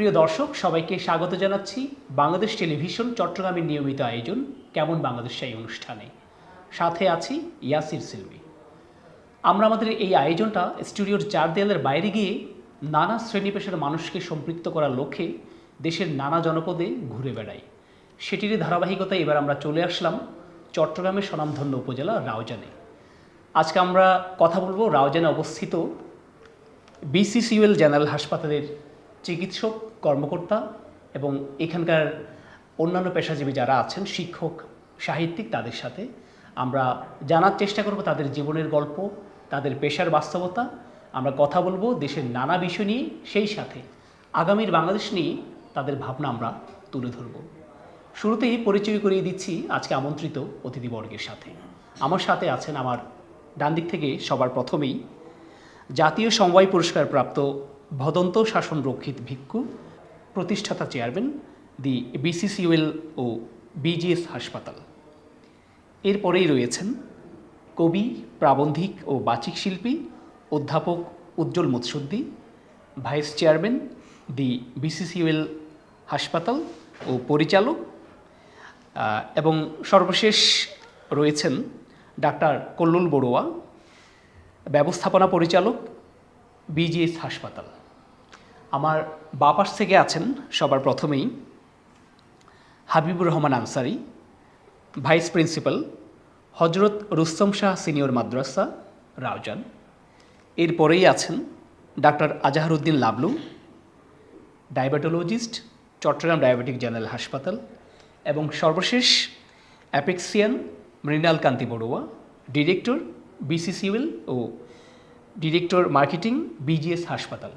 সুপ্রিয় দর্শক, সবাইকে স্বাগত জানাচ্ছি। বাংলাদেশ টেলিভিশন, চট্টগ্রামের নিয়মিত আয়োজন, কেমন বাংলাদেশ এই অনুষ্ঠানে। সাথে আছি ইয়াসির সিলমি আমরা আমাদের এই আয়োজনটা স্টুডিওর চার দেয়ালের বাইরে গিয়ে নানা শ্রেণি পেশার মানুষকে সম্পৃক্ত করার লক্ষ্যে দেশের নানা জনপদে ঘুরে বেড়াই। সেটিরই ধারাবাহিকতায় এবার আমরা চলে আসলাম চট্টগ্রামের স্বনামধন্য উপজেলা রাউজানে। আজকে আমরা কথা বলব রাউজানে অবস্থিত বিসিসিউএল জেনারেল হাসপাতালের চিকিৎসক কর্মকর্তা এবং এখানকার অন্যান্য পেশাজীবী যারা আছেন, শিক্ষক, সাহিত্যিক তাদের সাথে আমরা জানার চেষ্টা করব তাদের জীবনের গল্প, তাদের পেশার বাস্তবতা। আমরা কথা বলব দেশের নানা বিষয় নিয়ে, সেই সাথে আগামীর বাংলাদেশ নিয়ে তাদের ভাবনা আমরা তুলে ধরব। শুরুতেই পরিচয় করিয়ে দিচ্ছি আজকে আমন্ত্রিত অতিথিবর্গের সাথে। আমার সাথে আছেন আমার ডান দিক থেকে সবার প্রথমেই জাতীয় সমবায় পুরস্কার প্রাপ্ত ভদন্ত শাসন রক্ষিত ভিক্ষু প্রতিষ্ঠাতা চেয়ারম্যান, দি বিসিসিউএল ও বিজিএস হাসপাতাল। এরপরেই রয়েছেন কবি, প্রাবন্ধিক ও বাচিক শিল্পী অধ্যাপক উজ্জ্বল মুৎসুদ্দি ভাইস চেয়ারম্যান, দি বিসিসিউএল হাসপাতাল ও পরিচালক এবং সর্বশেষ রয়েছেন ডাক্তার কল্লুল বড়ুয়া, ব্যবস্থাপনা পরিচালক, বিজিএস হাসপাতাল। আমার বাপাস থেকে আছেন সবার প্রথমেই। Habibur Rahman Ansari, vice principal Hazrat Rustam Shah senior Madrasa, Raozan. এরপরেই আছেন doctor Azharuddin Lablu, diabetologist, Chattogram diabetic general হাসপাতাল এবং সর্বশেষ Apexian Mrinal Kanti Barua, director BCCUL ও ডিরেক্টর মার্কেটিং, বিজিএস হাসপাতাল।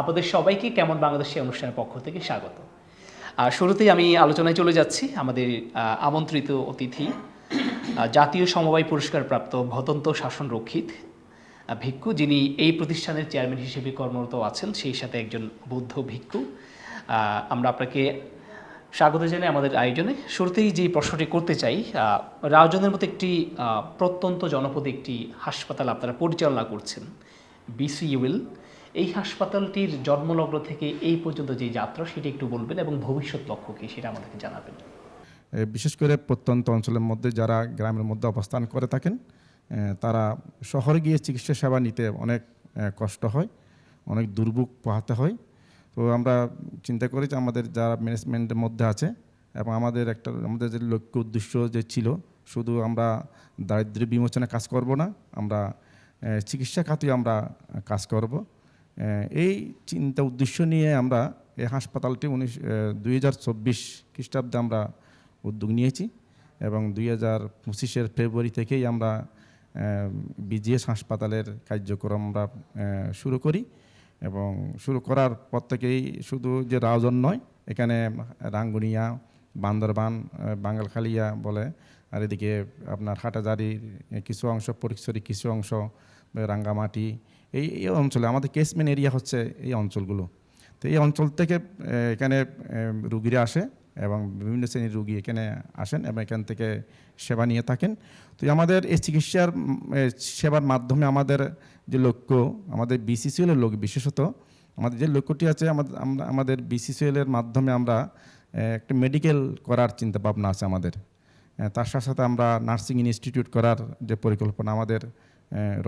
আপনাদের সবাইকে কেমন বাংলাদেশি অনুষ্ঠানের পক্ষ থেকে স্বাগত। আর শুরুতেই আমি আলোচনায় চলে যাচ্ছি আমাদের আমন্ত্রিত অতিথি জাতীয় সমবায় পুরস্কার প্রাপ্ত ভদন্ত শাসন রক্ষিত ভিক্ষু যিনি এই প্রতিষ্ঠানের চেয়ারম্যান হিসেবে কর্মরত আছেন সেই সাথে একজন বৌদ্ধ ভিক্ষু। আমরা আপনাকে স্বাগত জানাই আমাদের আয়োজনে। শুরুতেই যে প্রশ্নটি করতে চাই আহ, রাউজানের মতো একটি প্রত্যন্ত জনপদে একটি হাসপাতাল আপনারা পরিচালনা করছেন বিসিইউএল। এই হাসপাতালটির জন্মলগ্ন থেকে এই পর্যন্ত যে যাত্রা, সেটি একটু বলবেন এবং ভবিষ্যৎ লক্ষ্য কী, সেটা আমাদেরকে জানাবেন। বিশেষ করে প্রত্যন্ত অঞ্চলের মধ্যে যারা গ্রামের মধ্যে অবস্থান করে থাকেন তারা শহরে গিয়ে চিকিৎসা সেবা নিতে অনেক কষ্ট হয়, অনেক দুর্ভোগ পোহাতে হয়। তো আমরা চিন্তা করি যে আমাদের যারা ম্যানেজমেন্টের মধ্যে আছে এবং আমাদের একটা, আমাদের যে লক্ষ্য উদ্দেশ্য যে ছিল, শুধু আমরা দারিদ্র্য বিমোচনে কাজ করব না, আমরা চিকিৎসা খাতে আমরা কাজ করব। এই চিন্তা উদ্দেশ্য নিয়ে আমরা এই হাসপাতালটি উনিশ দুই হাজার চব্বিশ খ্রিস্টাব্দে আমরা উদ্যোগ নিয়েছি এবং দুই হাজার পঁচিশের ফেব্রুয়ারি থেকেই আমরা বিজিএস হাসপাতালের কার্যক্রম আমরা শুরু করি এবং শুরু করার পর থেকেই শুধু যে রাউজন নয়, এখানে রাঙ্গুনিয়া, বান্দরবান বাঙ্গালখালিয়া বলে, আর এদিকে আপনার হাটাজারির কিছু অংশ পরিচরি কিছু অংশ, রাঙ্গামাটি এই এই অঞ্চলে, আমাদের কেসমেন এরিয়া হচ্ছে এই অঞ্চলগুলো। তো এই অঞ্চল থেকে এখানে রুগীরা আসে এবং বিভিন্ন শ্রেণির রুগী এখানে আসেন এবং এখান থেকে সেবা নিয়ে থাকেন। তো আমাদের এই চিকিৎসার সেবার মাধ্যমে আমাদের যে লক্ষ্য, আমাদের বিসিসিএলের লোক বিশেষত, আমাদের যে লক্ষ্যটি আছে আমাদের আমাদের বিসিসিএলের মাধ্যমে আমরা একটা মেডিকেল করার চিন্তা ভাবনা আছে আমাদের। তার সাথে সাথে আমরা নার্সিং ইনস্টিটিউট করার যে পরিকল্পনা আমাদের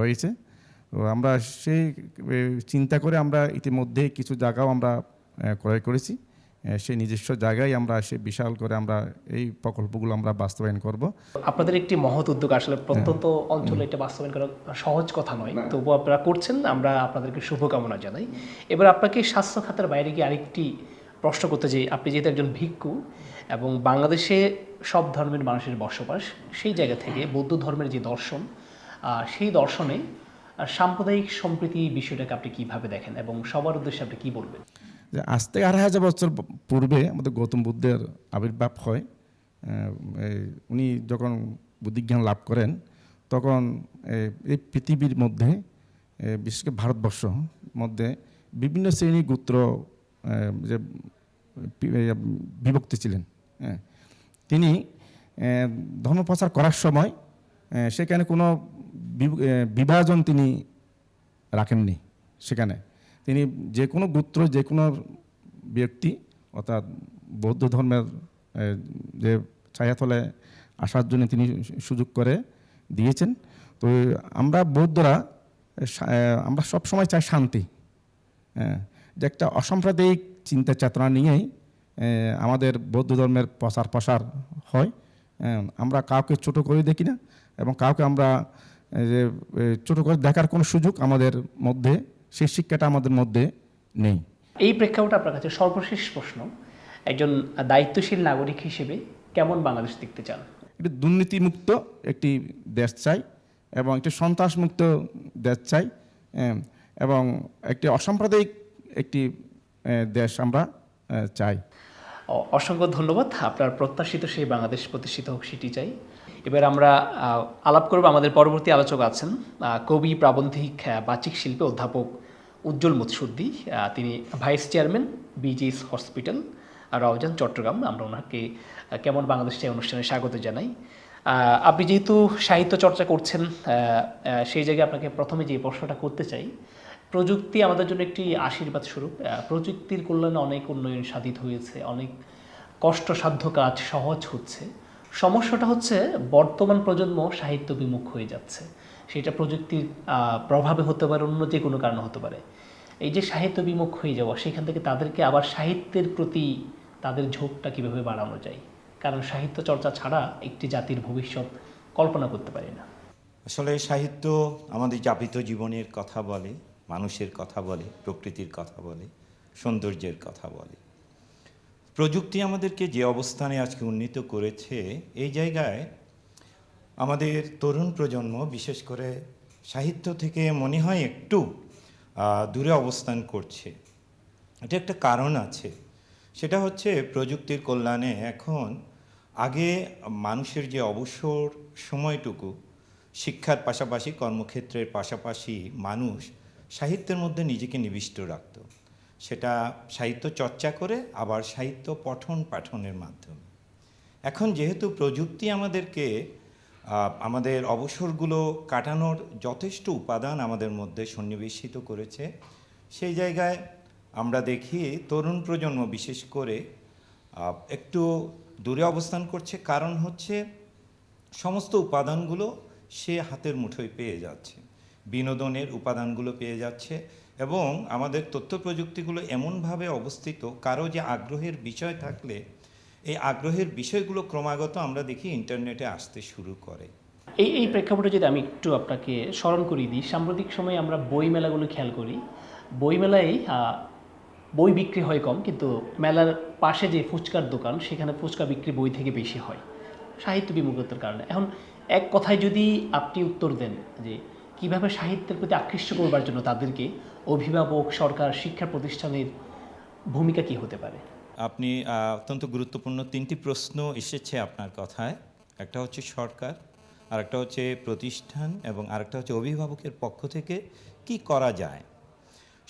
রয়েছে। আমরা সেই চিন্তা করে আমরা ইতিমধ্যে কিছু জায়গাও আমরা ক্রয় করেছি। সেই নিজস্ব জায়গায় আমরা সে বিশাল করে আমরা এই প্রকল্পগুলো আমরা বাস্তবায়ন করব। আপনাদের একটি মহৎ উদ্যোগ আসলে প্রত্যন্ত অঞ্চলে এটা বাস্তবায়ন করা সহজ কথা নয়। তবুও আপনারা করছেন আমরা আপনাদেরকে শুভকামনা জানাই। এবার আপনাকে স্বাস্থ্য খাতের বাইরে গিয়ে আরেকটি প্রশ্ন করতে চাই। আপনি যেহেতু একজন ভিক্ষু এবং বাংলাদেশে সব ধর্মের মানুষের বসবাস সেই জায়গা থেকে বৌদ্ধ ধর্মের যে দর্শন সেই দর্শনে সাম্প্রদায়িক সম্প্রীতি বিষয়টাকে আপনি কীভাবে দেখেন এবং সবার উদ্দেশ্যে আপনি কি বলবেন? যে আজ থেকে আড়াই হাজার বছর পূর্বে আমাদের গৌতম বুদ্ধের আবির্ভাব হয় উনি যখন বুদ্ধিজ্ঞান লাভ করেন, তখন এই পৃথিবীর মধ্যে বিশেষ করে ভারতবর্ষ মধ্যে বিভিন্ন শ্রেণি গোত্র যে বিভক্তি ছিলেন হ্যাঁ। তিনি ধর্ম প্রচার করার সময় সেখানে কোনো বিভ- বিভাজন তিনি রাখেননি সেখানে। তিনি যে কোনো গোত্র যে কোনো ব্যক্তি অর্থাৎ বৌদ্ধ ধর্মের যে ছায়াতলে আসার জন্য তিনি সুযোগ করে দিয়েছেন। তো আমরা বৌদ্ধরা আমরা সবসময় চাই শান্তি। হ্যাঁ, যে একটা অসাম্প্রদায়িক চিন্তা চেতনা নিয়েই আমাদের বৌদ্ধ ধর্মের প্রসার হয়। হ্যাঁ, আমরা কাউকে ছোট করে দেখি না। এবং কাউকে আমরা যে ছোট করে দেখার কোনো সুযোগ আমাদের মধ্যে সেই শিক্ষাটা আমাদের মধ্যে নেই। এই প্রেক্ষাপটে আপনার কাছে সর্বশেষ প্রশ্ন একজন দায়িত্বশীল নাগরিক হিসেবে কেমন বাংলাদেশ দেখতে চান? একটি দুর্নীতিমুক্ত একটি দেশ চাই এবং একটি সন্ত্রাসমুক্ত দেশ চাই এবং একটি অসাম্প্রদায়িক একটি দেশ আমরা চাই। অসংখ্য ধন্যবাদ। আপনার প্রত্যাশিত সেই বাংলাদেশ প্রতিষ্ঠিত হোক সেটি চাই। এবার আমরা আলাপ করব আমাদের পরবর্তী আলোচক আছেন কবি, প্রাবন্ধিক বাচিক শিল্পী অধ্যাপক উজ্জ্বল মুৎসুদ্দি তিনি vice chairman BGS hospital Raozan Chittagong. আমরা ওনাকে কেমন বাংলাদেশ এই অনুষ্ঠানে স্বাগত জানাই। আপনি যেহেতু সাহিত্য চর্চা করছেন সেই জায়গায় আপনাকে প্রথমে যে প্রশ্নটা করতে চাই, প্রযুক্তি আমাদের জন্য একটি আশীর্বাদ স্বরূপ। প্রযুক্তির কল্যাণে অনেক উন্নয়ন সাধিত হয়েছে, অনেক কষ্টসাধ্য কাজ সহজ হচ্ছে। সমস্যাটা হচ্ছে বর্তমান প্রজন্ম সাহিত্য বিমুখ হয়ে যাচ্ছে। সেটা প্রযুক্তির প্রভাবে হতে পারে, অন্য যে কোনো কারণে হতে পারে। এই যে সাহিত্য বিমুখ হয়ে যাওয়া, সেখান থেকে তাদেরকে আবার সাহিত্যের প্রতি তাদের ঝোঁকটা কীভাবে বাড়ানো যায়? কারণ সাহিত্য চর্চা ছাড়া একটি জাতির ভবিষ্যৎ কল্পনা করতে পারি না। আসলে সাহিত্য আমাদের যাপিত জীবনের কথা বলে, মানুষের কথা বলে, প্রকৃতির কথা বলে, সৌন্দর্যের কথা বলে। প্রযুক্তি আমাদেরকে যে অবস্থানে আজকে উন্নীত করেছে, এই জায়গায় আমাদের তরুণ প্রজন্ম, বিশেষ করে সাহিত্য থেকে মনে হয় একটু দূরে অবস্থান করছে। এটা একটা কারণ আছে। সেটা হচ্ছে প্রযুক্তির কল্যাণে এখন আগে মানুষের যে অবসর সময়টুকু, শিক্ষার পাশাপাশি কর্মক্ষেত্রের পাশাপাশি মানুষ সাহিত্যের মধ্যে নিজেকে নিবিষ্ট রাখত। সেটা সাহিত্য চর্চা করে আবার সাহিত্য পঠন পাঠনের মাধ্যমে। এখন যেহেতু প্রযুক্তি আমাদেরকে আমাদের অবসরগুলো কাটানোর যথেষ্ট উপাদান আমাদের মধ্যে সন্নিবেশিত করেছে, সেই জায়গায় আমরা দেখি তরুণ প্রজন্ম বিশেষ করে একটু দূরে অবস্থান করছে কারণ হচ্ছে সমস্ত উপাদানগুলো সে হাতের মুঠোয় পেয়ে যাচ্ছে। বিনোদনের উপাদানগুলো পেয়ে যাচ্ছে এবং আমাদের তথ্য প্রযুক্তিগুলো এমনভাবে অবস্থিত, কারও যে আগ্রহের বিষয় থাকলে এই আগ্রহের বিষয়গুলো ক্রমাগত আমরা দেখি ইন্টারনেটে আসতে শুরু করে। এই এই প্রেক্ষাপটে যদি আমি একটু আপনাকে স্মরণ করিয়ে দিই, সাম্প্রতিক সময়ে আমরা বই মেলাগুলো খেয়াল করি। বইমেলায় বই বিক্রি হয় কম, কিন্তু মেলার পাশে যে ফুচকার দোকান, সেখানে ফুচকা বিক্রি বই থেকে বেশি হয়, সাহিত্য বিমুখতার কারণে। এখন এক কথায় যদি আপনি উত্তর দেন যে কীভাবে সাহিত্যের প্রতি আকৃষ্ট করবার জন্য তাদেরকে অভিভাবক, সরকার, শিক্ষা প্রতিষ্ঠানের ভূমিকা কি হতে পারে? আপনি অত্যন্ত গুরুত্বপূর্ণ তিনটি প্রশ্ন এসেছে আপনার কথায়। একটা হচ্ছে সরকার আর একটা হচ্ছে প্রতিষ্ঠান এবং আরেকটা হচ্ছে অভিভাবকের পক্ষ থেকে কি করা যায়।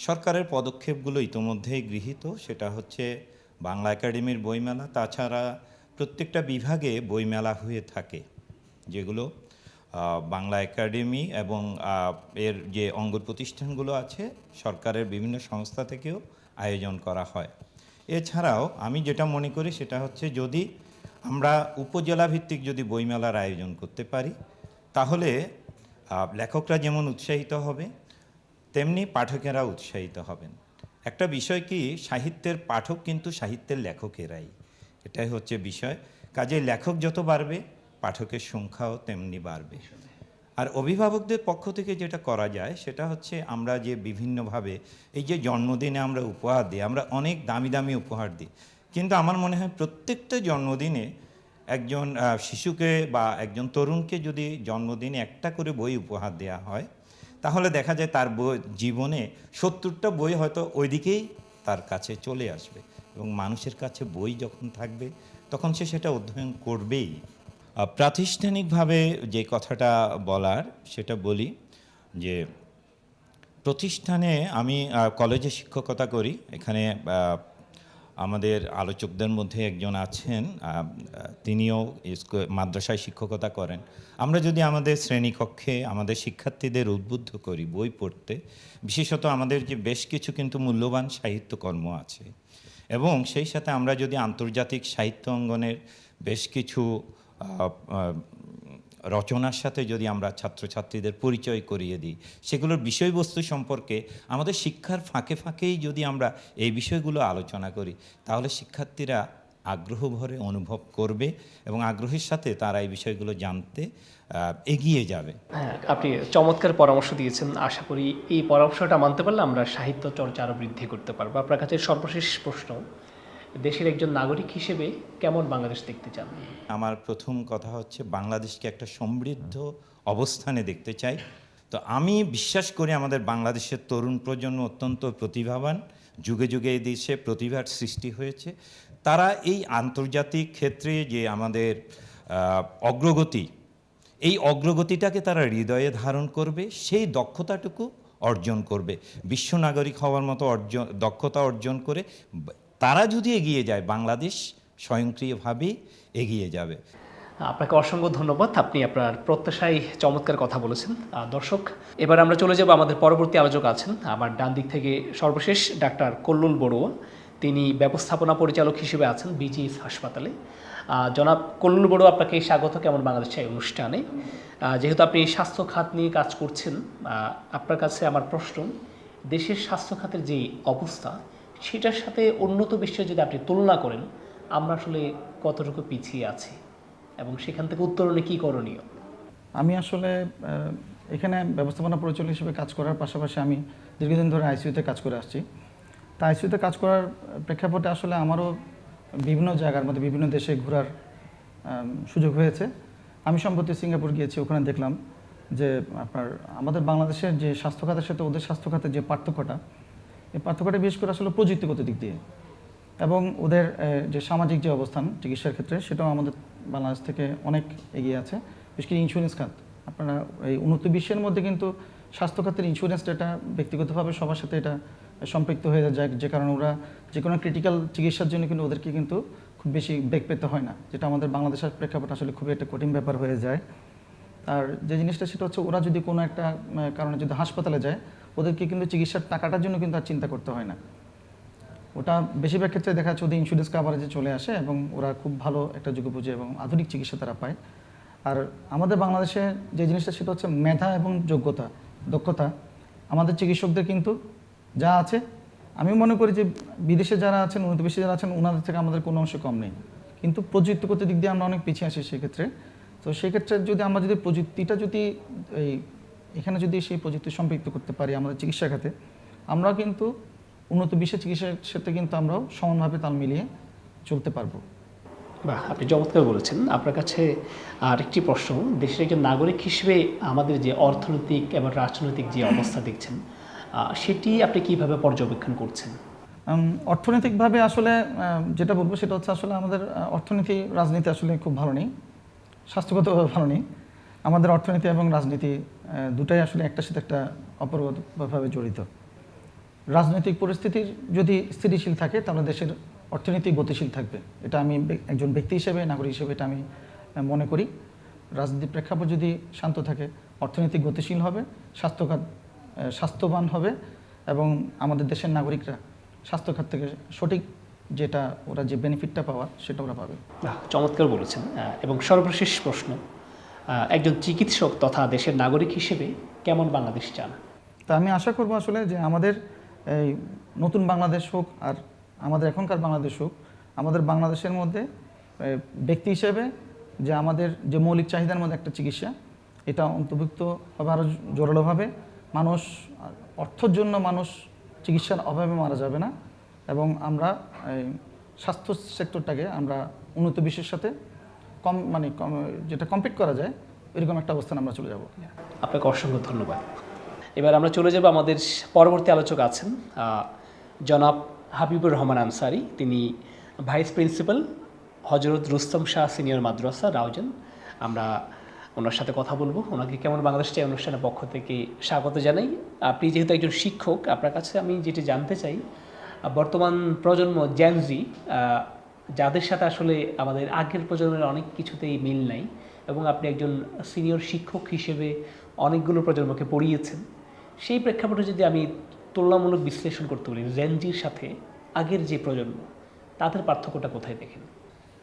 সরকারের পদক্ষেপগুলো ইতোমধ্যেই গৃহীত, সেটা হচ্ছে বাংলা একাডেমির বইমেলা, তাছাড়া প্রত্যেকটা বিভাগে বইমেলা হয়ে থাকে, যেগুলো বাংলা একাডেমি এবং এর যে অঙ্গ প্রতিষ্ঠানগুলো আছে, সরকারের বিভিন্ন সংস্থা থেকেও আয়োজন করা হয়। এছাড়াও আমি যেটা মনে করি সেটা হচ্ছে যদি আমরা উপজেলা ভিত্তিক যদি বইমেলার আয়োজন করতে পারি, তাহলে লেখকরা যেমন উৎসাহিত হবে তেমনি পাঠকেরা উৎসাহিত হবেন। একটা বিষয় কি, সাহিত্যের পাঠক কিন্তু সাহিত্যের লেখকেরাই। এটাই হচ্ছে বিষয়। কাজে লেখক যত বাড়বে পাঠকের সংখ্যাও তেমনি বাড়বে। আর অভিভাবকদের পক্ষ থেকে যেটা করা যায়, সেটা হচ্ছে আমরা যে বিভিন্নভাবে, এই যে জন্মদিনে আমরা উপহার দিই, আমরা অনেক দামি দামি উপহার দিই। কিন্তু আমার মনে হয় প্রত্যেকটা জন্মদিনে একজন শিশুকে বা একজন তরুণকে যদি জন্মদিনে একটা করে বই উপহার দেওয়া হয়, তাহলে দেখা যায় তার বই, জীবনে সত্তরটা বই হয়তো ওইদিকেই তার কাছে চলে আসবে এবং মানুষের কাছে বই যখন থাকবে, তখন সে সেটা অধ্যয়ন করবেই। প্রাতিষ্ঠানিকভাবে যে কথাটা বলার, সেটা বলি যে প্রতিষ্ঠানে আমি কলেজে শিক্ষকতা করি। এখানে আমাদের আলোচকদের মধ্যে একজন আছেন তিনিও মাদ্রাসায় শিক্ষকতা করেন। আমরা যদি আমাদের শ্রেণীকক্ষে আমাদের শিক্ষার্থীদের উদ্বুদ্ধ করি বই পড়তে, বিশেষত আমাদের যে বেশ কিছু কিন্তু মূল্যবান সাহিত্যকর্ম আছে এবং সেই সাথে আমরা যদি আন্তর্জাতিক সাহিত্য অঙ্গনের বেশ কিছু রচনার সাথে যদি আমরা ছাত্রছাত্রীদের পরিচয় করিয়ে দিই, সেগুলোর বিষয়বস্তু সম্পর্কে আমাদের শিক্ষার ফাঁকে ফাঁকেই যদি আমরা এই বিষয়গুলো আলোচনা করি, তাহলে শিক্ষার্থীরা আগ্রহ ভরে অনুভব করবে এবং আগ্রহের সাথে তারা এই বিষয়গুলো জানতে এগিয়ে যাবে। হ্যাঁ আপনি চমৎকার পরামর্শ দিয়েছেন। আশা করি এই পরামর্শটা মানতে পারলে আমরা সাহিত্য চর্চা আরও বৃদ্ধি করতে পারব। আপনার কাছে সর্বশেষ প্রশ্ন। দেশের একজন নাগরিক হিসেবে কেমন বাংলাদেশ দেখতে চান? আমার প্রথম কথা হচ্ছে বাংলাদেশকে একটা সমৃদ্ধ অবস্থানে দেখতে চাই। তো আমি বিশ্বাস করি আমাদের বাংলাদেশের তরুণ প্রজন্ম অত্যন্ত প্রতিভাবান। যুগে যুগে এই দেশে প্রতিভার সৃষ্টি হয়েছে। তারা এই আন্তর্জাতিক ক্ষেত্রে যে আমাদের অগ্রগতি, এই অগ্রগতিটাকে তারা হৃদয়ে ধারণ করবে, সেই দক্ষতাটুকু অর্জন করবে। বিশ্ব নাগরিক হওয়ার মতো অর্জন, দক্ষতা অর্জন করে তারা যদি এগিয়ে যায়, বাংলাদেশ স্বয়ংক্রিয়ভাবে এগিয়ে যাবে। আপনাকে অসংখ্য ধন্যবাদ। আপনি আপনার প্রত্যাশায় চমৎকার কথা বলেছেন। দর্শক, এবার আমরা চলে যাব আমাদের পরবর্তী আলোচক আছেন, আমার ডান দিক থেকে সর্বশেষ ডাক্তার কল্লুল বড়ুয়া। তিনি ব্যবস্থাপনা পরিচালক হিসেবে আছেন বিজিএস হাসপাতালে। জনাব কল্লুল বড়ুয়া, আপনাকে স্বাগত কেমন বাংলাদেশ এই অনুষ্ঠানে? যেহেতু আপনি স্বাস্থ্য খাত নিয়ে কাজ করছেন আপনার কাছে আমার প্রশ্ন, দেশের স্বাস্থ্য খাতের যে অবস্থা সেটার সাথে উন্নত বিশ্বে যদি আপনি তুলনা করেন, আমরা আসলে কতটুকু পিছিয়ে আছি? এবং সেখান থেকে উত্তরণে কি করণীয়? আমি আসলে এখানে ব্যবস্থাপনা পরিচালক হিসেবে কাজ করার পাশাপাশি আমি দীর্ঘদিন ধরে আইসিইউতে কাজ করে আসছি। তা আইসিইউতে কাজ করার প্রেক্ষাপটে আসলে আমারও বিভিন্ন জায়গার মধ্যে বিভিন্ন দেশে ঘোরার সুযোগ হয়েছে। আমি সম্প্রতি সিঙ্গাপুর গিয়েছি, ওখানে দেখলাম যে আপনার আমাদের বাংলাদেশের যে স্বাস্থ্য খাতের সাথে ওদের স্বাস্থ্য খাতের যে পার্থক্যটা এই পার্থক্যটা বিশেষ করে আসলে প্রযুক্তিগত দিক দিয়ে। এবং ওদের যে সামাজিক যে অবস্থান চিকিৎসার ক্ষেত্রে, সেটাও আমাদের বাংলাদেশ থেকে অনেক এগিয়ে আছে। বিশেষ করে ইন্স্যুরেন্স খাত। আপনারা এই উন্নত বিশ্বের মধ্যে কিন্তু স্বাস্থ্য খাতের ইন্স্যুরেন্সটা এটা ব্যক্তিগতভাবে সবার সাথে এটা সম্পৃক্ত হয়ে যায়। যে কারণে ওরা যে কোনো ক্রিটিক্যাল চিকিৎসার জন্য কিন্তু ওদেরকে কিন্তু খুব বেশি বেগ পেতে হয় না। যেটা আমাদের বাংলাদেশের প্রেক্ষাপট আসলে খুবই একটা কঠিন ব্যাপার হয়ে যায়। আর যে জিনিসটা সেটা হচ্ছে, ওরা যদি কোনো একটা কারণে যদি হাসপাতালে যায় ওদেরকে কিন্তু চিকিৎসার টাকাটার জন্য কিন্তু আর চিন্তা করতে হয় না। ওটা বেশিরভাগ ক্ষেত্রে দেখা যাচ্ছে ওদের ইন্স্যুরেন্স কাভারেজে চলে আসে এবং ওরা খুব ভালো একটা যুগোপুজি এবং আধুনিক চিকিৎসা তারা পায়। আর আমাদের বাংলাদেশে যে জিনিসটা সেটা হচ্ছে মেধা এবং যোগ্যতা, দক্ষতা। আমাদের চিকিৎসকদের কিন্তু যা আছে আমি মনে করি যে বিদেশে যারা আছেন উন্নত বিশ্বে যারা আছেন, ওনাদের থেকে আমাদের কোনো অংশ কম নেই। কিন্তু প্রযুক্তিগত দিক দিয়ে আমরা অনেক পিছিয়ে আসি সেক্ষেত্রে। তো সেক্ষেত্রে যদি আমরা যদি প্রযুক্তিটা যদি এই এখানে যদি সেই প্রযুক্তি সম্পৃক্ত করতে পারি আমাদের চিকিৎসা খাতে আমরা কিন্তু উন্নত বিশ্বের চিকিৎসার সাথে কিন্তু আমরাও সমানভাবে তাল মিলিয়ে চলতে পারব। বাহ আপনি চমৎকার বলেছেন। আপনার কাছে আরেকটি প্রশ্ন দেশের একজন নাগরিক হিসেবে আমাদের যে অর্থনৈতিক এবং রাজনৈতিক যে অবস্থা দেখছেন সেটি আপনি কীভাবে পর্যবেক্ষণ করছেন? অর্থনৈতিকভাবে আসলে যেটা বলব সেটা হচ্ছে আসলে আমাদের অর্থনীতি রাজনীতি আসলে খুব ভালো নেই স্বাস্থ্যগতভাবে ভালো নেই। আমাদের অর্থনীতি এবং রাজনীতি দুটাই আসলে একটার সাথে একটা অপরভাবে জড়িত। রাজনৈতিক পরিস্থিতির যদি স্থিতিশীল থাকে, তাহলে দেশের অর্থনীতি গতিশীল থাকবে। এটা আমি একজন ব্যক্তি হিসেবে, নাগরিক হিসেবে এটা আমি মনে করি। রাজনীতির প্রেক্ষাপট যদি শান্ত থাকে, অর্থনীতি গতিশীল হবে, স্বাস্থ্যখাত স্বাস্থ্যবান হবে এবং আমাদের দেশের নাগরিকরা স্বাস্থ্যখাত থেকে সঠিক যেটা, ওরা যে বেনিফিটটা পাওয়ার, সেটা ওরা পাবে। চমৎকার বলেছেন। এবং সর্বশেষ প্রশ্ন একজন চিকিৎসক তথা দেশের নাগরিক হিসেবে কেমন বাংলাদেশ চান? তা আমি আশা করব আসলে যে আমাদের এই নতুন বাংলাদেশ হোক আর আমাদের এখনকার বাংলাদেশ হোক, আমাদের বাংলাদেশের মধ্যে ব্যক্তি হিসেবে যে আমাদের যে মৌলিক চাহিদার মধ্যে একটা চিকিৎসা, এটা অন্তর্ভুক্ত হবে আরও জোরালোভাবে। মানুষ, অর্থের জন্য মানুষ চিকিৎসার অভাবে মারা যাবে না এবং আমরা স্বাস্থ্য সেক্টরটাকে আমরা উন্নত বিশ্বের সাথে কম মানে যেটা কম্পিট করা যায়, এরকম একটা অবস্থান আমরা চলে যাব। আপনাকে অসংখ্য ধন্যবাদ। এবার আমরা চলে যাব, আমাদের পরবর্তী আলোচক আছেন জনাব হাবিবুর রহমান আনসারি। তিনি vice principal, Hazrat Rustam Shah senior Madrasa Raozan আমরা ওনার সাথে কথা বলব। ওনাকে কেমন বাংলাদেশ চাই অনুষ্ঠানের পক্ষ থেকে স্বাগত জানাই। আপনি যেহেতু একজন শিক্ষক, আপনার কাছে আমি যেটি জানতে চাই বর্তমান প্রজন্ম জ্যানজি যাদের সাথে আসলে আমাদের আগের প্রজন্মের অনেক কিছুতেই মিল নাই এবং আপনি একজন সিনিয়র শিক্ষক হিসেবে অনেকগুলো প্রজন্মকে পড়িয়েছেন, সেই প্রেক্ষাপটে যদি আমি তুলনামূলক বিশ্লেষণ করতে বলি রেঞ্জির সাথে আগের যে প্রজন্ম, তাদের পার্থক্যটা কোথায় দেখেন?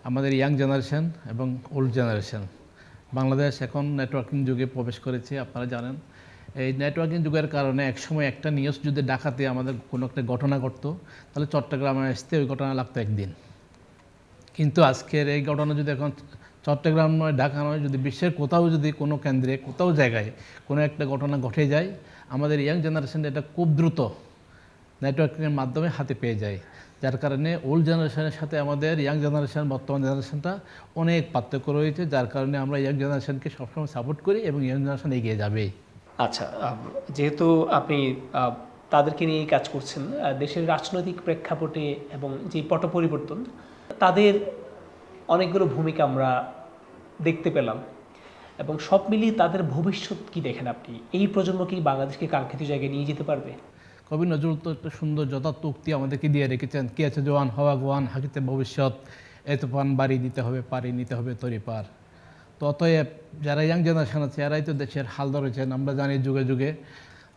আমাদের ইয়াং জেনারেশন এবং ওল্ড জেনারেশন বাংলাদেশ এখন নেটওয়ার্কিং যুগে প্রবেশ করেছে, আপনারা জানেন। এই নেটওয়ার্কিং যুগের কারণে একসময় একটা নিউজ যদি ডাকাতে আমাদের কোনো একটা ঘটনা ঘটতো, তাহলে চট্টগ্রামে আসতে ওই ঘটনা লাগতো একদিন। কিন্তু আজকের এই ঘটনা যদি এখন চট্টগ্রাম নয়, ঢাকা নয়, যদি বিশ্বের কোথাও যদি কোনো কেন্দ্রে, কোথাও জায়গায় কোনো একটা ঘটনা ঘটে যায়, আমাদের ইয়াং জেনারেশন এটা খুব দ্রুত নেটওয়ার্কিংয়ের মাধ্যমে হাতে পেয়ে যায়। যার কারণে ওল্ড জেনারেশনের সাথে আমাদের ইয়াং জেনারেশন বর্তমান জেনারেশনটা অনেক পার্থক্য রয়েছে, যার কারণে আমরা ইয়াং জেনারেশনকে সবসময় সাপোর্ট করি এবং ইয়াং জেনারেশন এগিয়ে যাবেই আচ্ছা যেহেতু আপনি তাদেরকে নিয়ে কাজ করছেন দেশের রাজনৈতিক প্রেক্ষাপটে এবং যে পট পরিবর্তন তাদের অনেকগুলো ভূমিকা আমরা দেখতে পেলাম এবং সব মিলিয়ে তাদের ভবিষ্যৎ কি দেখেন আপনি? এই প্রজন্ম কি বাংলাদেশকে কাঙ্ক্ষিত জায়গায় নিয়ে যেতে পারবে? কবি নজরুল তো একটা সুন্দর যথার্থ উক্তি আমাদেরকে দিয়ে রেখেছেন। কে আছে জোয়ান, হওয়া গোয়ান, হাকিতে ভবিষ্যৎ এ তুফান বাড়ি দিতে হবে পারি নিতে হবে, তরি পার তো অতএব যারা ইয়াং জেনারেশন আছে, এরাই তো দেশের হাল ধরেছেন, আমরা জানি যুগে যুগে।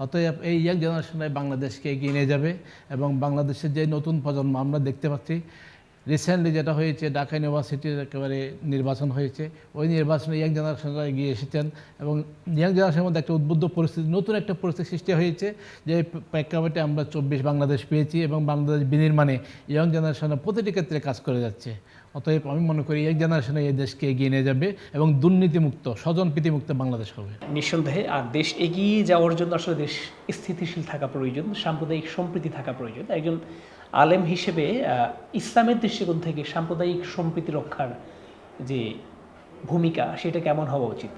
অতএব এই ইয়াং জেনারেশনে বাংলাদেশকে এগিয়ে নিয়ে যাবে এবং বাংলাদেশের যে নতুন প্রজন্ম আমরা দেখতে পাচ্ছি রিসেন্টলি যেটা হয়েছে, ঢাকা ইউনিভার্সিটির একেবারে নির্বাচন হয়েছে। ওই নির্বাচনে ইয়াং জেনারেশনরা এগিয়ে এসেছেন এবং ইয়াং জেনারেশনের মধ্যে একটা উদ্বুদ্ধ পরিস্থিতি, নতুন একটা পরিস্থিতি সৃষ্টি হয়েছে যে প্রেক্ষাপটে আমরা চব্বিশ বাংলাদেশ পেয়েছি এবং বাংলাদেশ বিনির্মাণে ইয়াং জেনারেশনের প্রতিটি ক্ষেত্রে কাজ করে যাচ্ছে। অতএব আমি মনে করি ইয়াং জেনারেশনে এই দেশকে এগিয়ে নিয়ে যাবে এবং দুর্নীতিমুক্ত স্বজন প্রীতিমুক্ত বাংলাদেশ হবে। নিঃসন্দেহে আর দেশ এগিয়ে যাওয়ার জন্য আসলে দেশ স্থিতিশীল থাকা প্রয়োজন, সাম্প্রদায়িক সম্প্রীতি থাকা প্রয়োজন। একজন আলেম হিসেবে ইসলামের দৃষ্টিকোণ থেকে সাম্প্রদায়িক সম্প্রীতি রক্ষার যে ভূমিকা, সেটা কেমন হওয়া উচিত?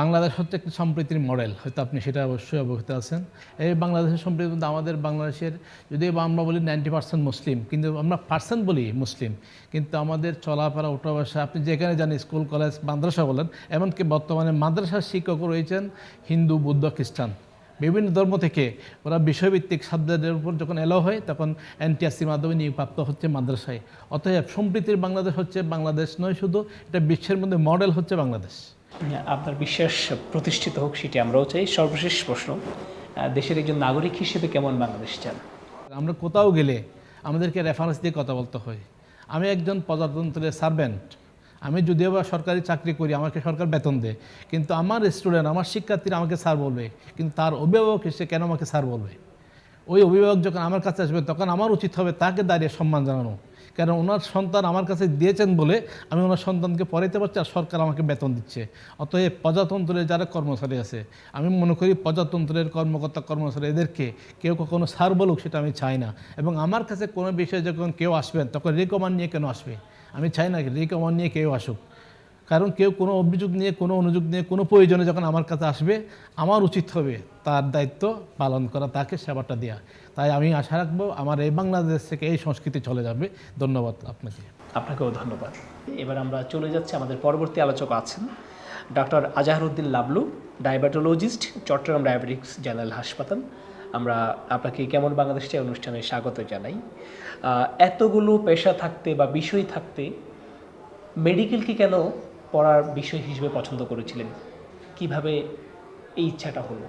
বাংলাদেশ হচ্ছে একটি সম্প্রীতির মডেল, হয়তো আপনি সেটা অবশ্যই অবগত আছেন। এই বাংলাদেশের সম্প্রীতি কিন্তু আমাদের বাংলাদেশের যদি আমরা বলি নাইনটি পার্সেন্ট মুসলিম, কিন্তু আমরা পার্সেন্ট বলি মুসলিম, কিন্তু আমাদের চলাফেরা উঠা বসা আপনি যেখানে যান, স্কুল, কলেজ, মাদ্রাসা বলেন, এমনকি বর্তমানে মাদ্রাসার শিক্ষক রয়েছেন হিন্দু, বুদ্ধ, খ্রিস্টান। বিভিন্ন ধর্ম থেকে ওরা বিষয়ভিত্তিক সাবজেক্টের উপর যখন এলো হয় তখন এনটিআরসির মাধ্যমে নিয়োগপ্রাপ্ত হচ্ছে মাদ্রাসায়। অতএব সম্প্রীতির বাংলাদেশ হচ্ছে বাংলাদেশ নয় শুধু এটা বিশ্বের মধ্যে মডেল হচ্ছে বাংলাদেশ। আপনার বিশ্বাস প্রতিষ্ঠিত হোক সেটি আমরাও চাই। সর্বশেষ প্রশ্ন দেশের একজন নাগরিক হিসেবে কেমন বাংলাদেশ চান? আমরা কোথাও গেলে আমাদেরকে রেফারেন্স দিয়ে কথা বলতে হয়। আমি একজন প্রজাতন্ত্রের সার্ভেন্ট আমি যদিও বা সরকারি চাকরি করি, আমাকে সরকার বেতন দেয়। কিন্তু আমার স্টুডেন্ট আমার শিক্ষার্থীরা আমাকে স্যার বলবে, কিন্তু তার অভিভাবক এসে কেন আমাকে স্যার বলবে? ওই অভিভাবক যখন আমার কাছে আসবে, তখন আমার উচিত হবে তাকে দাঁড়িয়ে সম্মান জানানো। কারণ ওনার সন্তান আমার কাছে দিয়েছেন বলে আমি ওনার সন্তানকে পড়াইতে পারছি আর সরকার আমাকে বেতন দিচ্ছে। অতএব প্রজাতন্ত্রের যারা কর্মচারী আছে, আমি মনে করি প্রজাতন্ত্রের কর্মকর্তা, কর্মচারী এদেরকে কেউ কখনো সার বলুক সেটা আমি চাই না। এবং আমার কাছে কোনো বিষয়ে যখন কেউ আসবেন তখন রিকমান্ড নিয়ে কেন আসবে? আমি চাই না রিকমান্ড নিয়ে কেউ আসুক। কারণ কেউ কোনো অভিযোগ নিয়ে, কোনো অনুযোগ নিয়ে, কোনো প্রয়োজনে যখন আমার কাছে আসবে, আমার উচিত হবে তার দায়িত্ব পালন করা, তাকে সেবাটা দেওয়া তাই আমি আশা রাখব আমার এই বাংলাদেশ থেকে এই সংস্কৃতি চলে যাবে। ধন্যবাদ আপনাকে। আপনাকেও ধন্যবাদ। এবার আমরা চলে যাচ্ছি, আমাদের পরবর্তী আলোচক আছেন doctor Azaharuddin Lablu, diabetologist, Chittagong diabetics general হাসপাতাল। আমরা আপনাকে কেমন বাংলাদেশ চাই অনুষ্ঠানে স্বাগত জানাই। এতগুলো পেশা থাকতে বা বিষয় থাকতে মেডিকেলকে কেন পড়ার বিষয় হিসেবে পছন্দ করেছিলেন? কীভাবে এই ইচ্ছাটা হলো?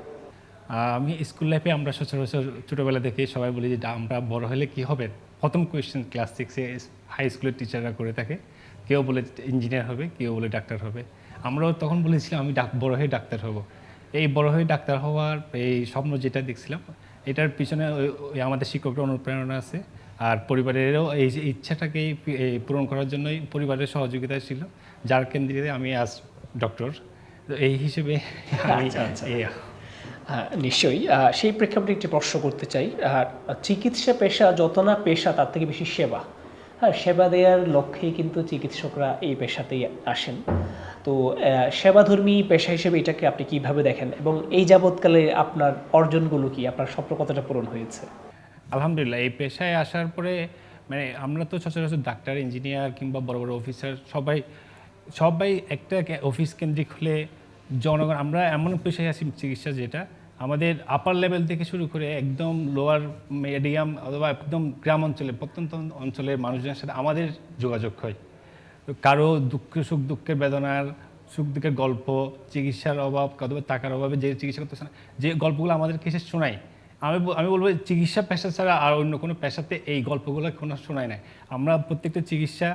আমি স্কুল লাইফে আমরা সচরাচর ছোটোবেলা থেকে সবাই বলি যে আমরা বড় হলে কি হবে? প্রথম কোয়েশ্চেন ক্লাস সিক্সে হাই স্কুলের টিচাররা করে থাকে। কেউ বলে ইঞ্জিনিয়ার হবে, কেউ বলে ডাক্তার হবে। আমরাও তখন বলেছিলাম, আমি ডাক, বড় হয়ে ডাক্তার হব। এই বড় হয়ে ডাক্তার হওয়ার এই স্বপ্ন যেটা দেখছিলাম এটার পিছনে ওই- আমাদের শিক্ষকরা অনুপ্রেরণা আছে। আর পরিবারেরও এই যে ইচ্ছাটাকে পূরণ করার জন্যই পরিবারের সহযোগিতা ছিল যার কেন্দ্রে আমি আজ ডক্টর। এই হিসেবে আমি আচ্ছা, আচ্ছা। নিশ্চয়ই। সেই প্রেক্ষাপটে একটি প্রশ্ন করতে চাই। আর চিকিৎসা পেশা যত না পেশা তার থেকে বেশি সেবা। হ্যাঁ সেবা দেওয়ার লক্ষ্যেই কিন্তু চিকিৎসকরা এই পেশাতেই আসেন। তো সেবাধর্মী পেশা হিসেবে এটাকে আপনি কীভাবে দেখেন? এবং এই যাবৎকালে আপনার অর্জনগুলো কি? আপনার স্বপ্ন কতটা পূরণ হয়েছে? আলহামদুলিল্লাহ, এই পেশায় আসার পরে মানে আমরা তো সচরাচর ডাক্তার, ইঞ্জিনিয়ার কিংবা বড় বড় অফিসার সবাই সবাই একটা অফিস কেন্দ্রিক হলে জনগণ, আমরা এমন পেশায় আছি চিকিৎসা যেটা, আমাদের আপার লেভেল থেকে শুরু করে একদম লোয়ার মিডিয়াম অথবা একদম গ্রাম অঞ্চলে, প্রত্যন্ত অঞ্চলের মানুষজনের সাথে আমাদের যোগাযোগ হয়। কারও দুঃখ সুখ, দুঃখের বেদনার, সুখ, দুঃখের গল্প, চিকিৎসার অভাব অথবা টাকার অভাবে যে চিকিৎসা করতেছে না, যে গল্পগুলো আমাদেরকে এসে শোনায়, আমি আমি বলব চিকিৎসা পেশা ছাড়া আর অন্য কোনো পেশাতে এই গল্পগুলো কোনো শোনায় নাই। আমরা প্রত্যেকটা চিকিৎসা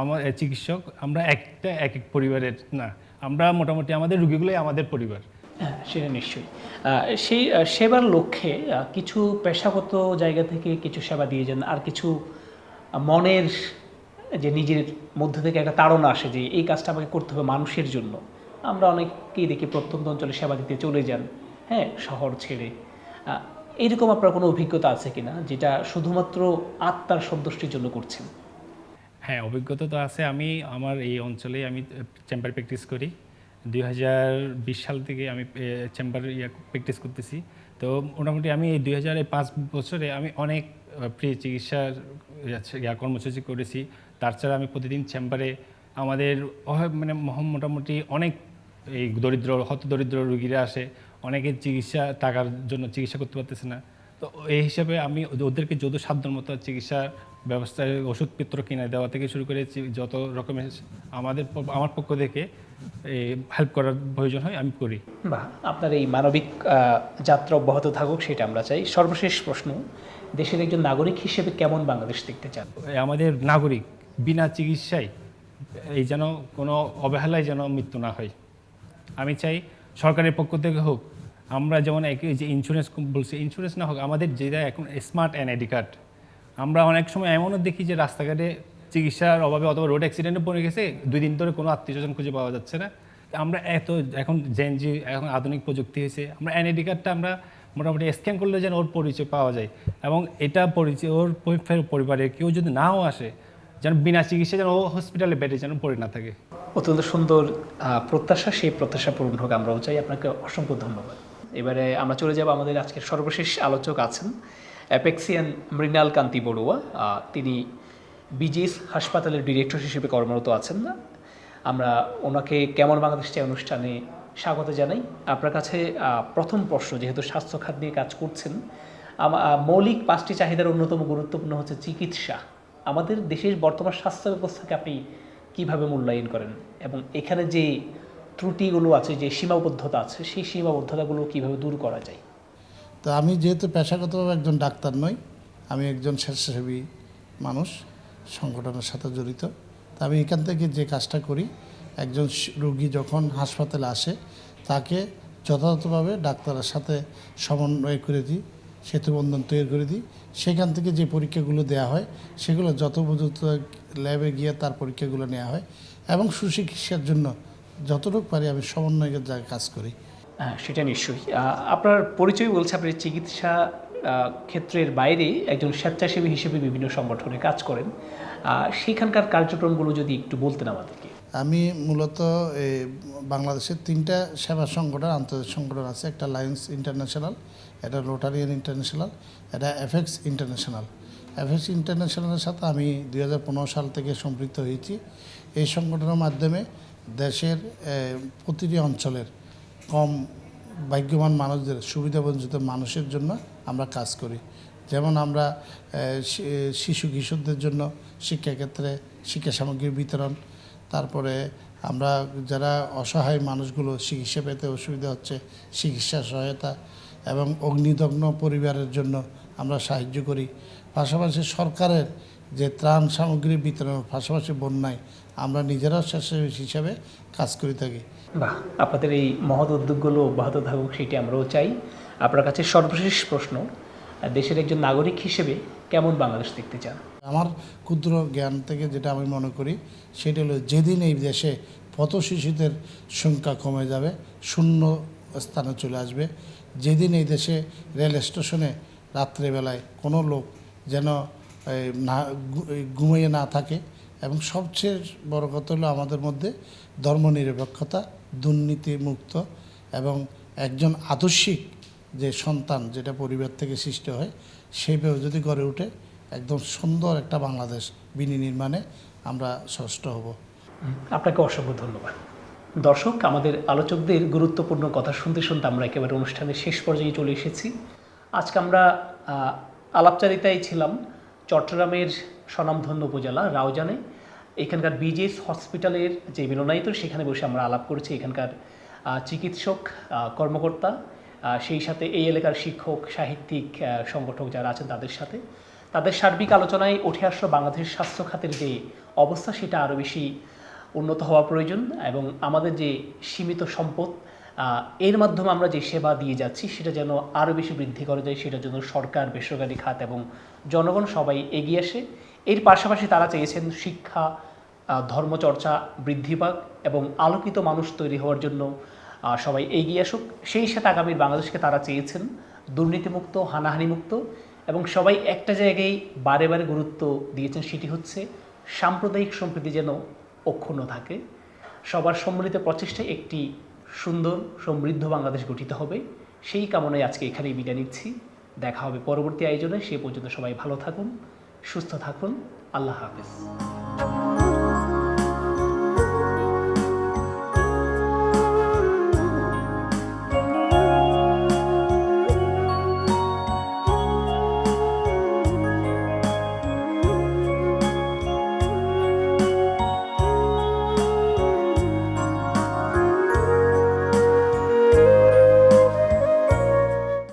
আমার চিকিৎসক, আমরা একটা, এক এক পরিবারের না, আমরা মোটামুটি আমাদের রুগীগুলোই আমাদের পরিবার। হ্যাঁ সেটা নিশ্চয়ই। সেই সেবার লক্ষ্যে কিছু পেশাগত জায়গা থেকে কিছু সেবা দিয়ে যান, আর কিছু মনের যে নিজের মধ্যে থেকে একটা তাড়না আসে যে এই কাজটা আমাকে করতে হবে মানুষের জন্য। আমরা অনেককেই দেখি প্রত্যন্ত অঞ্চলে সেবা দিতে চলে যান হ্যাঁ শহর ছেড়ে। আহ, এইরকম আপনার কোনো অভিজ্ঞতা আছে কিনা যেটা শুধুমাত্র আত্মার সন্তুষ্টির জন্য করছেন? হ্যাঁ অভিজ্ঞতা তো আছে। আমি আমার এই অঞ্চলে আমি চেম্বার প্র্যাকটিস করি। দুই হাজার বিশ সাল থেকে আমি চেম্বার ইয়া প্র্যাকটিস করতেছি। তো মোটামুটি আমি এই পাঁচ বছরে আমি অনেক ফ্রি চিকিৎসার ইয়া কর্মসূচি করেছি। তাছাড়া আমি প্রতিদিন চেম্বারে আমাদের মানে মোটামুটি অনেক এই দরিদ্র হত দরিদ্র রুগীরা আসে। অনেকের চিকিৎসা টাকার জন্য চিকিৎসা করতে পারতেছে না। তো এই হিসাবে আমি ওদেরকে যত সাধ্য মতো চিকিৎসা ব্যবস্থায় ওষুধপত্র কিনে দেওয়া থেকে শুরু করে যত রকমের আমাদের আমার পক্ষ থেকে হেল্প করার প্রয়োজন হয় আমি করি। বা আপনার এই মানবিক যাত্রা অব্যাহত থাকুক সেটা আমরা চাই। সর্বশেষ প্রশ্ন দেশের একজন নাগরিক হিসেবে কেমন বাংলাদেশ দেখতে চান? আমাদের নাগরিক বিনা চিকিৎসায় এই যেন কোনো অবহেলায় যেন মৃত্যু না হয়। আমি চাই সরকারের পক্ষ থেকে হোক, আমরা যেমন এক- যে ইন্স্যুরেন্স বলছি ইন্স্যুরেন্স না হোক, আমাদের যেটা এখন স্মার্ট এনআইডি কার্ড আমরা অনেক সময় এমনও দেখি যে রাস্তাঘাটে চিকিৎসার অভাবে অথবা রোড অ্যাক্সিডেন্টে পড়ে গেছে, দুই দিন ধরে কোনো আত্মীয় স্বজন খুঁজে পাওয়া যাচ্ছে না। আমরা এত এখন জেনজি এখন আধুনিক প্রযুক্তি হয়েছে, আমরা এনআইডি কার্ডটা আমরা মোটামুটি স্ক্যান করলে যেন ওর পরিচয় পাওয়া যায় এবং এটা পরিচয়, ওর পরি- পরিবারের কেউ যদি নাও আসে যেন বিনা চিকিৎসা যেন ও হসপিটালে বেডে যেন পড়ে না থাকে। অত্যন্ত সুন্দর প্রত্যাশা, সেই প্রত্যাশা পূরণ হোক। আমরাও চাই আপনাকে অসংখ্য ধন্যবাদ। এবারে আমরা চলে যাব আমাদের আজকের সর্বশেষ আলোচক আছেন, অ্যাপেক্সিয়ান মৃণাল কান্তি বড়ুয়া। তিনি বিজিএস হাসপাতালের ডিরেক্টর হিসেবে কর্মরত আছেন। না আমরা ওনাকে কেমন বাংলাদেশ চাই অনুষ্ঠানে স্বাগত জানাই। আপনার কাছে প্রথম প্রশ্ন, যেহেতু স্বাস্থ্য খাত নিয়ে কাজ করছেন মৌলিক পাঁচটি চাহিদার অন্যতম গুরুত্বপূর্ণ হচ্ছে চিকিৎসা। আমাদের দেশের বর্তমান স্বাস্থ্য ব্যবস্থাকে আপনি কীভাবে মূল্যায়ন করেন? এবং এখানে যে ত্রুটিগুলো আছে, যে সীমাবদ্ধতা আছে, সেই সীমাবদ্ধতাগুলো কীভাবে দূর করা যায়? তো আমি যেহেতু পেশাগতভাবে একজন ডাক্তার নই, আমি একজন স্বেচ্ছাসেবী মানুষ, সংগঠনের সাথে জড়িত। তা আমি এখান থেকে যে কাজটা করি, একজন রোগী যখন হাসপাতালে আসে, তাকে যথাযথভাবে ডাক্তারের সাথে সমন্বয় করে দিই। সেতুবন্ধন তৈরি করে দিই। সেখান থেকে যে পরীক্ষাগুলো দেওয়া হয় সেগুলো যথোপযুক্ত ল্যাবে গিয়ে তার পরীক্ষাগুলো নেওয়া হয় এবং সুচিকিৎসার জন্য যতটুকু পারি আমি সমন্বয়ের জায়গায় কাজ করি। হ্যাঁ সেটা নিশ্চয়ই। আপনার পরিচয় বলছে আপনি চিকিৎসা ক্ষেত্রের বাইরে একজন স্বেচ্ছাসেবী হিসেবে বিভিন্ন সংগঠনে কাজ করেন। সেখানকার কার্যক্রমগুলো যদি একটু বলতেন আমাদেরকে। আমি মূলত বাংলাদেশের তিনটা সেবা সংগঠন আন্তর্জাতিক সংগঠন আছে একটা লায়ন্স ইন্টারন্যাশনাল এটা রোটারিয়ান ইন্টারন্যাশনাল এটা এফএক্স ইন্টারন্যাশনাল এফএক্স ইন্টারন্যাশনালের সাথে আমি দুই হাজার পনেরো সাল থেকে সম্পৃক্ত হয়েছি। এই সংগঠনের মাধ্যমে দেশের প্রতিটি অঞ্চলের কম ভাগ্যবান মানুষদের, সুবিধাবঞ্চিত মানুষের জন্য আমরা কাজ করি। যেমন আমরা শিশু কিশোরদের জন্য শিক্ষাক্ষেত্রে শিক্ষা সামগ্রী বিতরণ, তারপরে আমরা যারা অসহায় মানুষগুলো চিকিৎসা পেতে অসুবিধা হচ্ছে, চিকিৎসা সহায়তা এবং অগ্নিদগ্ন পরিবারের জন্য আমরা সাহায্য করি। পাশাপাশি সরকারের যে ত্রাণ সামগ্রী বিতরণের পাশাপাশি বন্যায় আমরা নিজেরাও স্বেচ্ছাসেবী হিসাবে কাজ করে থাকি। বাহ আপনাদের এই মহৎ উদ্যোগগুলো অব্যাহত থাকুক সেটি আমরাও চাই। আপনার কাছে সর্বশেষ প্রশ্ন দেশের একজন নাগরিক হিসেবে কেমন বাংলাদেশ দেখতে চান? আমার ক্ষুদ্র জ্ঞান থেকে যেটা আমি মনে করি সেটা হলো যেদিন এই দেশে পথ শিশুদের সংখ্যা কমে যাবে শূন্য স্থানে চলে আসবে যেদিন এই দেশে রেল স্টেশনে রাত্রেবেলায় কোনো লোক যেন না ঘুমিয়ে না থাকে এবং সবচেয়ে বড় কথা হলো আমাদের মধ্যে ধর্মনিরপেক্ষতা দুর্নীতি মুক্ত এবং একজন আদর্শিক যে সন্তান যেটা পরিবার থেকে সৃষ্টি হয় সেইভাবে যদি গড়ে ওঠে, একদম সুন্দর একটা বাংলাদেশ বিনি নির্মাণে আমরা ষষ্ঠ হব। আপনাকে অসংখ্য ধন্যবাদ। দর্শক, আমাদের আলোচকদের গুরুত্বপূর্ণ কথা শুনতে শুনতে আমরা একেবারে অনুষ্ঠানের শেষ পর্যায়ে চলে এসেছি। আজকে আমরা আলাপচারিতায় ছিলাম চট্টগ্রামের স্বনামধন্য উপজেলা রাউজানে। এখানকার বিজেএস হসপিটালের যে মিলনায়তন সেখানে বসে আমরা আলাপ করেছি এখানকার চিকিৎসক কর্মকর্তা সেই সাথে এই এলাকার শিক্ষক, সাহিত্যিক সংগঠক যারা আছেন তাদের সাথে। তাদের সার্বিক আলোচনায় উঠে আসলো বাংলাদেশের স্বাস্থ্য খাতের যে অবস্থা, সেটা আরও বেশি উন্নত হওয়া প্রয়োজন এবং আমাদের যে সীমিত সম্পদ এর মাধ্যমে আমরা যে সেবা দিয়ে যাচ্ছি, সেটা যেন আরও বেশি বৃদ্ধি করা যায়, সেটার জন্য সরকার, বেসরকারি খাত এবং জনগণ সবাই এগিয়ে আসে। এর পাশাপাশি তারা চেয়েছেন শিক্ষা ধর্মচর্চা বৃদ্ধি পাক এবং আলোকিত মানুষ তৈরি হওয়ার জন্য সবাই এগিয়ে আসুক। সেই সাথে আগামীর বাংলাদেশকে তারা চেয়েছেন দুর্নীতিমুক্ত, হানাহানিমুক্ত এবং সবাই একটা জায়গায় বারে বারে গুরুত্ব দিয়েছেন, সেটি হচ্ছে সাম্প্রদায়িক সম্প্রীতি যেন অক্ষুণ্ণ থাকে। সবার সম্মিলিত প্রচেষ্টায় একটি সুন্দর, সমৃদ্ধ বাংলাদেশ গঠিত হবে। সেই কামনায় আজকে এখানেই বিদায় নিচ্ছি। দেখা হবে পরবর্তী আয়োজনে। সে পর্যন্ত সবাই ভালো থাকুন, সুস্থ থাকুন। আল্লাহ হাফেজ।